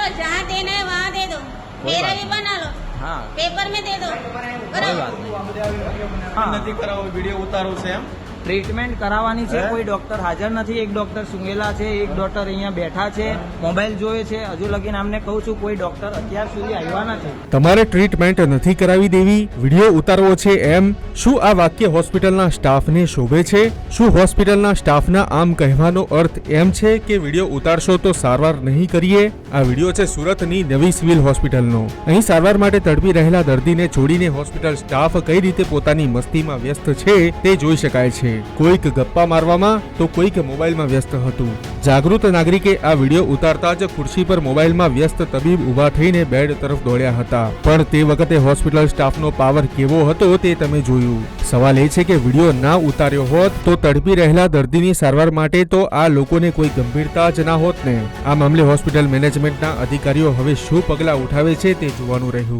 लो जहाँ देना है वहाँ दे दो मेरा भी बना लो हाँ पेपर में दे दो कोई बात नहीं हाँ नजीक कराओ वीडियो उतारो से हम ટ્રીટમેન્ટ કરાવવાની છે. કોઈ ડોક્ટર હાજર નથી. એક ડોક્ટર સુંગેલા છે એક ડોક્ટર અહીંયા બેઠા છે મોબાઈલ જોવે છે. હજુ લગીને આમને કહું છું કોઈ ડોક્ટર અત્યાર સુધી આવ્યા નથી. તમારે ટ્રીટમેન્ટ નથી કરાવી દેવી. વીડિયો ઉતારવો છે એમ. શું આ વાક્ય હોસ્પિટલના સ્ટાફને શોભે છે? શું હોસ્પિટલના સ્ટાફના આમ કહેવાનો અર્થ એમ છે કે વીડિયો ઉતારશો તો સારવાર નહીં કરીએ? આ વીડિયો છે સુરતની નવી સિવિલ હોસ્પિટલનો. અહીં સારવાર માટે તડપી રહેલા દર્દીને છોડીને હોસ્પિટલ સ્ટાફ કઈ રીતે પોતાની મસ્તીમાં વ્યસ્ત છે તે જોઈ શકાય છે. કોઈક ગપ્પા મારવામાં તો કોઈક મોબાઈલમાં વ્યસ્ત હતું. જાગૃત નાગરિકે આ વીડિયો ઉતારતા જ ખુરશી પર મોબાઈલમાં વ્યસ્ત તબીબ ઊભા થઈને બેડ તરફ દોડ્યા હતા. પણ તે વખતે હોસ્પિટલ સ્ટાફનો પાવર કેવો હતો તે તમે જોયું. સવાલ એ છે કે વીડિયો ના ઉતાર્યો હોત તો તડપી રહેલા દર્દીની સારવાર માટે તો આ લોકોને કોઈ ગંભીરતા જ ના હોત ને. આ મામલે હોસ્પિટલ મેનેજમેન્ટના અધિકારીઓ હવે શું પગલાં ઉઠાવે છે તે જોવાનું રહ્યું.